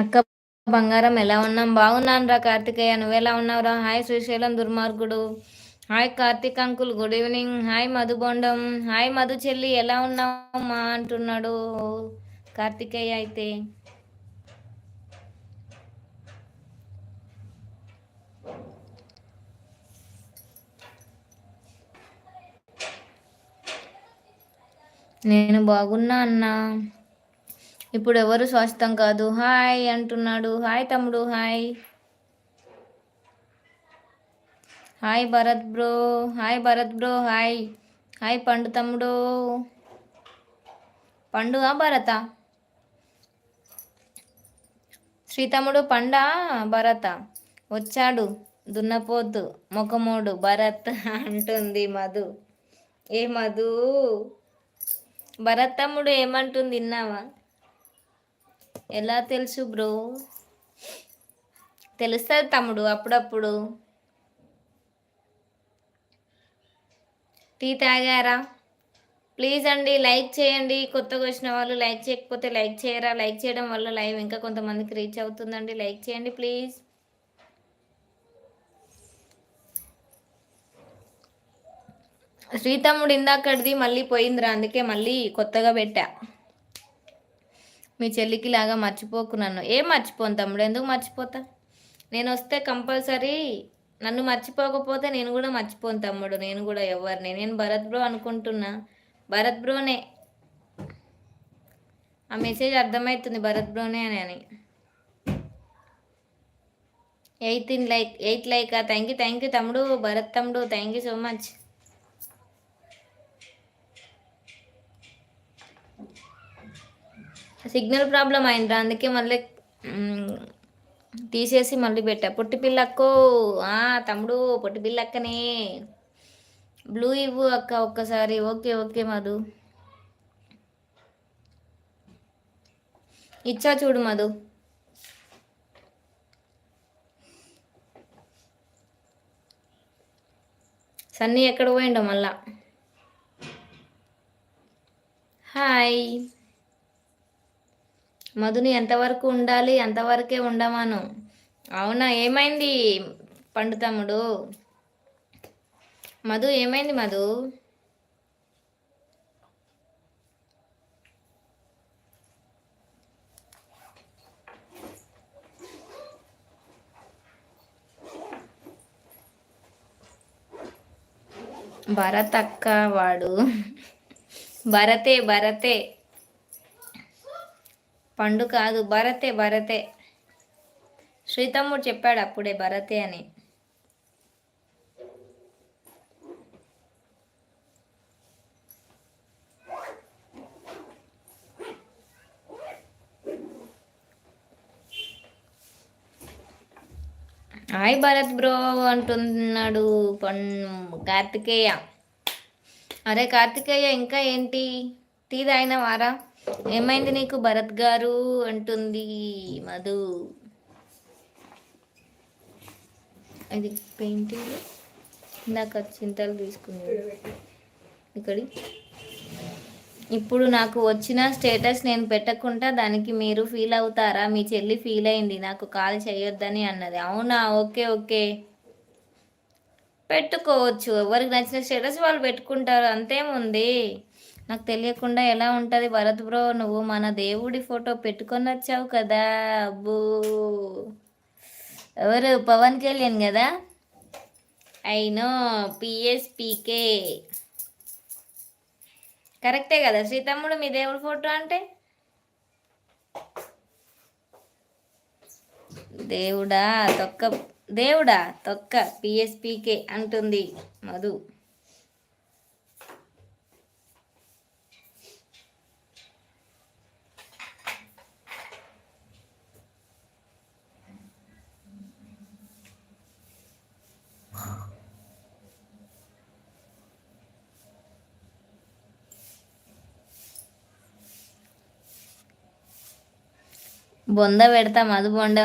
అక్క బంగారం ఎలా ఉన్నాం? బాగున్నాను రా కార్తికేయ నువ్వు ఎలా ఉన్నావురా? హాయ్ శ్రీశైలం దుర్మార్గుడు. Hi Karthik uncle good evening. Hi మధుబొండం hi Madhu చెల్లి ఎలా ఉన్నావమ్మా? అంటున్నాడు కార్తికేయ అయితే. నేను బాగున్నా అన్నా. ఇప్పుడు ఎవరు స్వస్థం కాదు. హాయ్ అంటున్నాడు. హాయ్ తమ్ముడు hi. Hi Bharat bro hi Bharat bro hi. Hi Pandu తమ్ముడు. పండుగ భరత? శ్రీతముడు పండ? భరత. వచ్చాడు. దున్నపోతు. ముఖమోడు. భరత్ అంటుంది మధు. ఏ మధు? భరత్ తమ్ముడు ఏమంటుంది? విన్నావా? ఎలా తెలుసు బ్రో? తెలుస్తుంది తమ్ముడు అప్పుడప్పుడు. టీ తాగారా? ప్లీజ్ అండి లైక్ చేయండి. కొత్తగా వచ్చిన వాళ్ళు లైక్ చేయకపోతే లైక్ చేయరా? లైక్ చేయడం వల్ల లైవ్ ఇంకా కొంతమందికి రీచ్ అవుతుందండి. లైక్ చేయండి ప్లీజ్. శ్రీతమ్ముడు ఇందాకడిది మళ్ళీ పోయిందిరా అందుకే మళ్ళీ కొత్తగా పెట్టా. మీ చెల్లికి లాగా మర్చిపోకు నన్ను. ఏం మర్చిపోను తమ్ముడు? ఎందుకు మర్చిపోతా? నేను వస్తే కంపల్సరీ నన్ను మర్చిపోకపోతే నేను కూడా మర్చిపోను తమ్ముడు. నేను కూడా ఎవరిని? నేను భరత్ బ్రో అనుకుంటున్నా. భరత్ బ్రోనే. ఆ మెసేజ్ అర్థమవుతుంది భరత్ బ్రోనే అని అని. Eighth in like eighth like thank you thank you తమ్ముడు. భరత్ తమ్ముడు thank you so much. Signal problem అయిందిరా అందుకే మళ్ళీ తీసేసి మళ్ళీ పెట్టా. పొట్టి పిల్లక్కో తమ్ముడు పొట్టి పిల్లక్కనే. బ్లూ ఇవ్వు అక్క ఒక్కసారి. Okay okay Madhu. ఇచ్చా చూడు మధు. సన్నీ ఎక్కడ పోయిండో మళ్ళా. హాయ్. మధుని ఎంతవరకు ఉండాలి అంతవరకే ఉండమాను? అవునా ఏమైంది పండుతమ్ముడు మధు ఏమైంది మధు? భరతక్క వాడు. భరతే భరతే. పండు కాదు భరతే భరతే. శ్రీతమ్ముడు చెప్పాడు అప్పుడే భరతే అని. హాయ్ భరత్ బ్రో అంటున్నాడు పన్ కార్తికేయ. అరే కార్తికేయ ఇంకా ఏంటి? టీ తాగిన వారా ఏమైంది నీకు? భరత్ గారు అంటుంది మధు. అది పెయింటింగ్. ఇందాక చింతలు తీసుకుంది ఇక్కడి. ఇప్పుడు నాకు వచ్చిన స్టేటస్ నేను పెట్టకుండా దానికి మీరు ఫీల్ అవుతారా? మీ చెల్లి ఫీల్ అయింది. నాకు కాల్ చేయొద్దని అన్నది. అవునా? Okay okay. పెట్టుకోవచ్చు. ఎవరికి నచ్చిన స్టేటస్ వాళ్ళు పెట్టుకుంటారు. అంతేముంది? నాకు తెలియకుండా ఎలా ఉంటుంది భరత్ బ్రో నువ్వు మన దేవుడి ఫోటో పెట్టుకొని వచ్చావు కదా అబ్బో. ఎవరు? పవన్ కళ్యాణ్ కదా? అయినో పిఎస్పికే కరెక్టే కదా శ్రీతమ్ముడు మీ దేవుడి ఫోటో అంటే? దేవుడా తొక్క దేవుడా తొక్క పిఎస్పికే అంటుంది మధు. బొంద పెడతాం అది బొండ